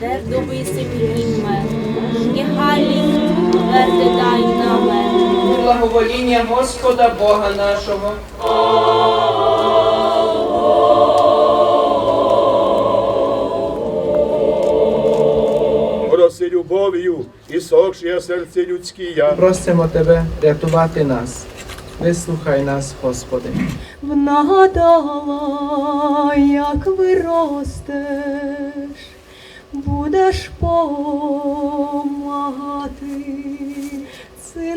Im Himmel, geheiligt werde dein Name. Благовоління Господа Бога нашого. Проси любов'ю і сохшє серце людське. Просимо Тебе рятувати нас. Вислухай нас, Господи. Внадала, як виростеш, помагати, це